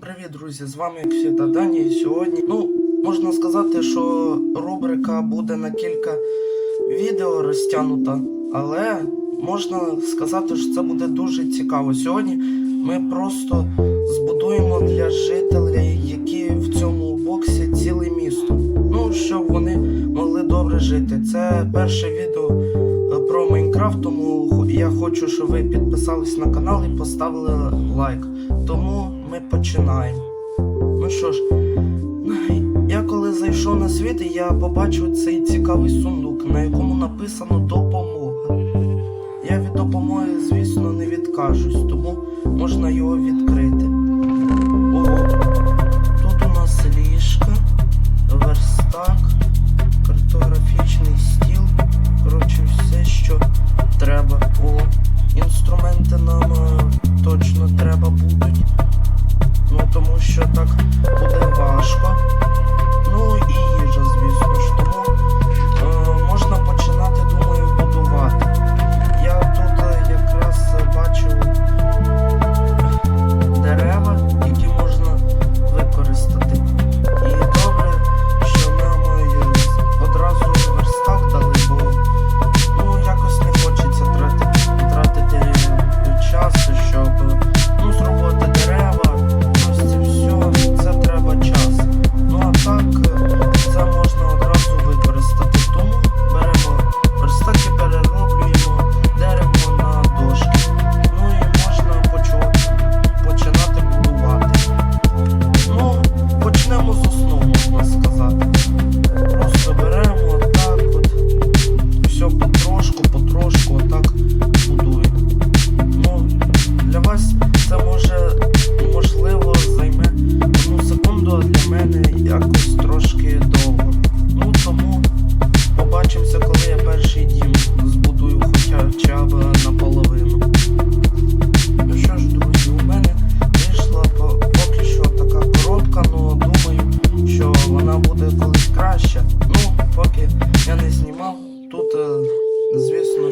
Привіт, друзі! З вами як завжди Дані. І сьогодні, ну, можна сказати, що рубрика буде на кілька відео розтягнута, але можна сказати, що це буде дуже цікаво. Сьогодні ми просто збудуємо для жителів, які в цьому боксі ціле місто. Ну, щоб вони жити. Це перше відео е, про Майнкрафт, тому я хочу, щоб ви підписались на канал і поставили лайк. Тому ми починаємо. Ну що ж, я коли зайшов на світ, я побачив цей цікавий сундук, на якому написано допомога. Я від допомоги, звісно, не відкажусь, тому можна його відкрити.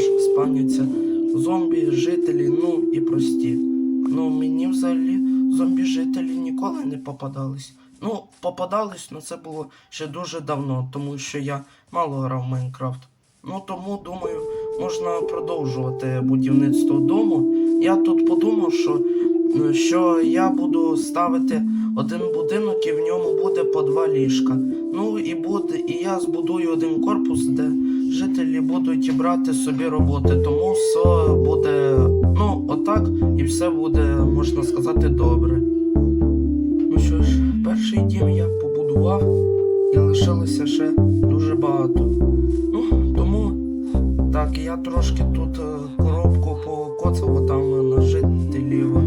Звісно зомбі, жителі, ну і прості. Ну, мені взагалі зомбі-жителі ніколи не попадались. Ну, попадались, але це було ще дуже давно, тому що я мало грав в Майнкрафт. Ну тому думаю, можна продовжувати будівництво дому. Я тут подумав, що, що я буду ставити один будинок і в ньому буде по два ліжка. Ну і буде, і я збудую один корпус, де жителі будуть брати собі роботи. Тому все буде, ну, отак, і все буде, можна сказати, добре. Ну що ж, перший дім я побудував і лишилося ще дуже багато. Ну, тому так, я трошки тут е, коробку покоцав там на жителів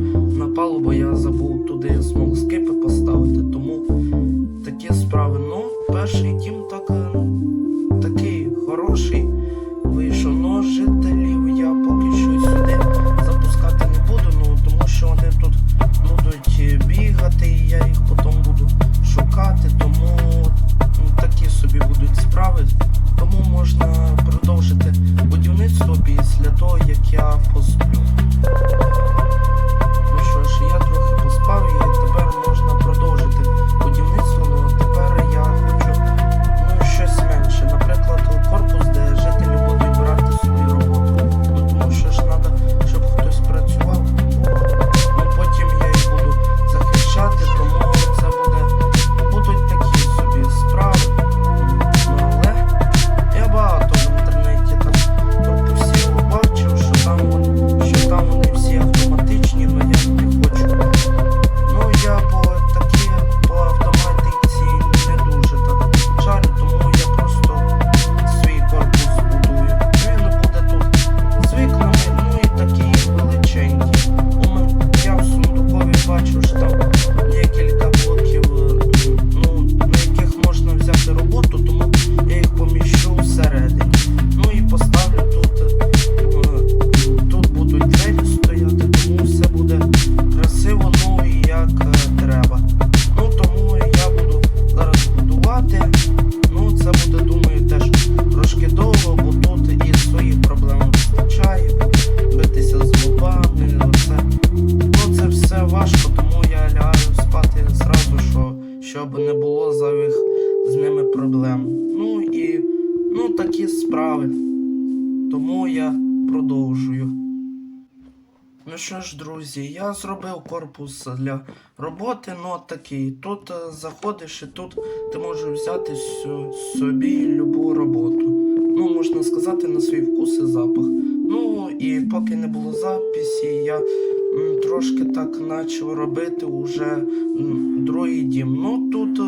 після того, як я посплю. трошки довго, бо тут і своїх проблем вистачає, битися з лобами, оце. Ну це все важко, тому я лягаю спати зразу, що щоб не було зайвих з ними проблем. Ну і ну такі справи. Тому я продовжую. Ну що ж, друзі, я зробив корпус для роботи, ну такий. Тут е, заходиш і тут ти можеш взяти собі любу роботу. Можна сказати, на свій вкус і запах. Ну і поки не було записі, я трошки так почав робити уже другий дім. Ну тут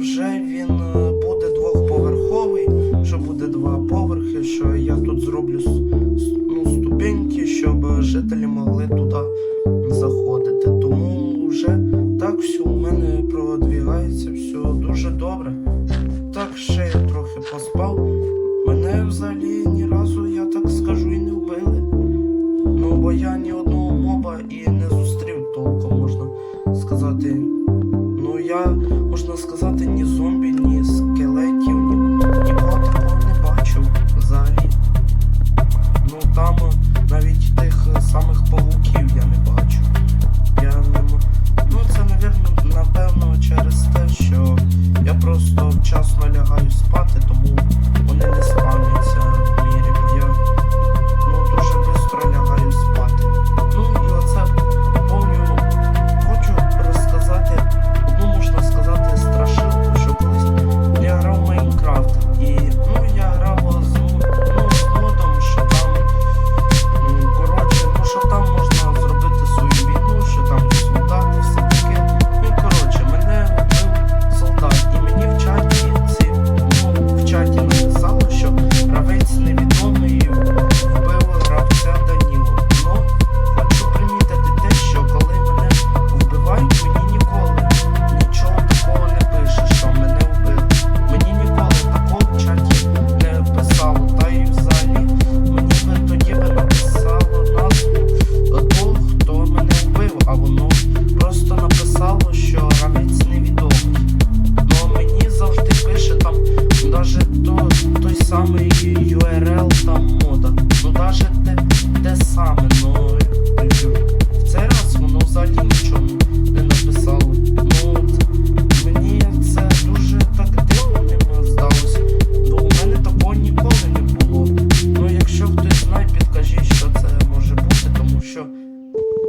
вже він е, буде двохповерховий, що буде два поверхи, що я тут зроблю ну, ступеньки, щоб жителі могли туди заходити. Тому вже так все у мене продвігається, все дуже добре. Так ще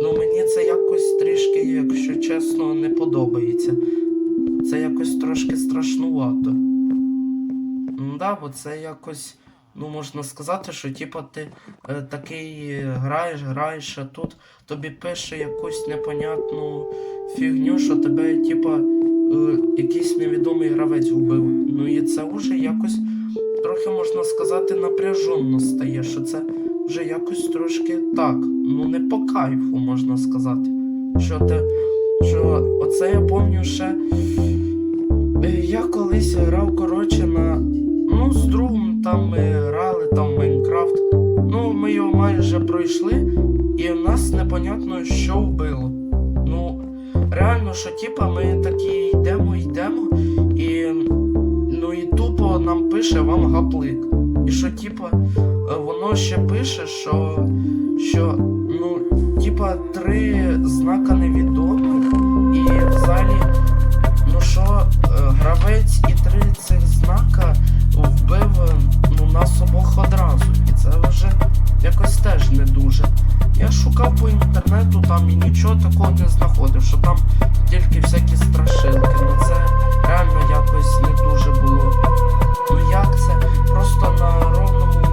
ну мені це якось трішки, якщо чесно, не подобається. Це якось трошки страшнувато. Да, бо це якось, ну можна сказати, що типа ти е, такий граєш, граєш, а тут тобі пише якусь непонятну фігню, що тебе, типа, е, якийсь невідомий гравець вбив. Ну і це вже якось трохи можна сказати напряженно стає, що це вже якось трошки так, ну не по кайфу, можна сказати. Що те, що оце я пам'ятаю ще. Е, Я колись грав, коротше, на. Ну, з другом там ми грали там Майнкрафт. Ну, ми його майже пройшли, і в нас непонятно що вбило. Ну, реально, що типа ми такі йдемо, йдемо, і. Ну і тупо нам пише вам гаплик. І що, типа, воно ще пише, що. що, ну, типа, три знака невідомих, і взагалі. Ну що, е, гравець і три цих знака вбив е, ну, нас обох одразу. І це вже якось теж не дуже. Я шукав по інтернету там і нічого такого не знаходив, що там тільки всякі страшилки. Ну це реально якось не дуже було. Ну як це? Просто на ровному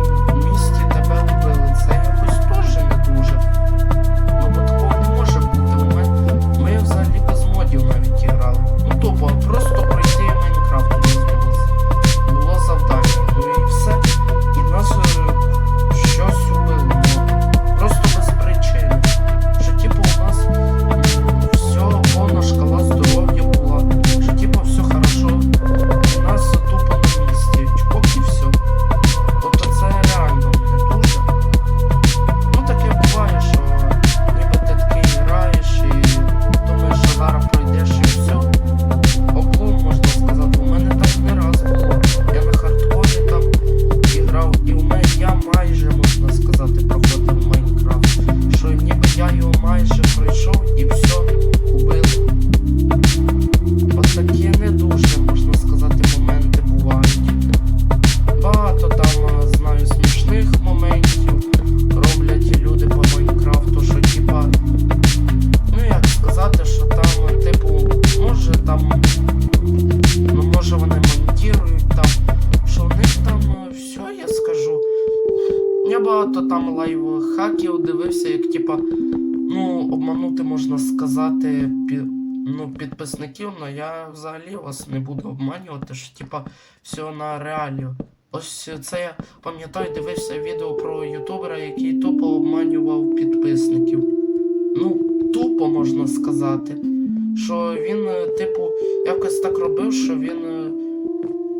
ну, підписників, але я взагалі вас не буду обманювати, що типа все на реалію. Ось це я пам'ятаю, дивився відео про ютубера, який тупо обманював підписників. Ну, тупо можна сказати. Що він, е, типу, якось так робив, що він. е,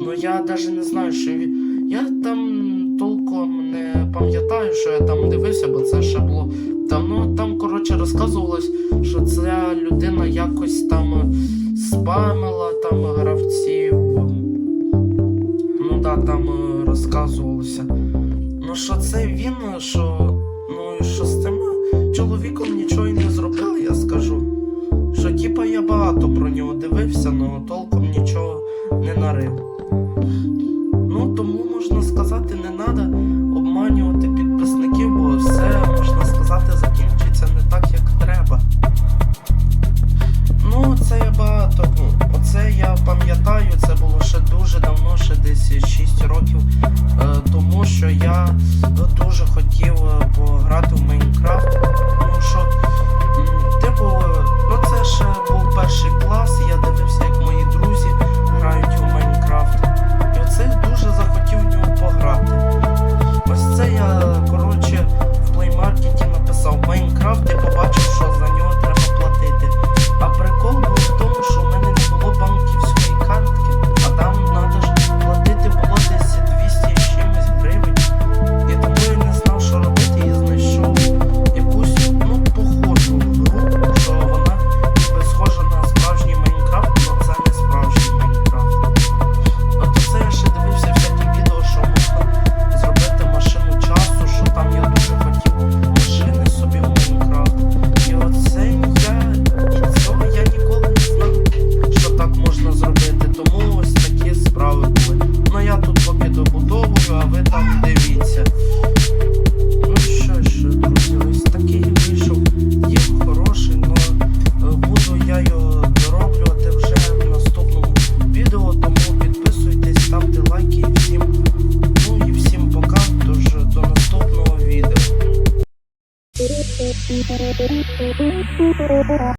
Ну я навіть не знаю, що він. Я там толком не пам'ятаю, що я там дивився, бо це ще було давно. Там, коротше, розказувалось, що ця людина якось там е, спамила там гравців. Ну да, там е, розказувалося. Ну що це він, що. Ну і що з цим чоловіком нічого й не зробили, я скажу. Що типа я багато про нього дивився, але толком нічого не нарив. Ну тому можна сказати, не треба обманювати підписників,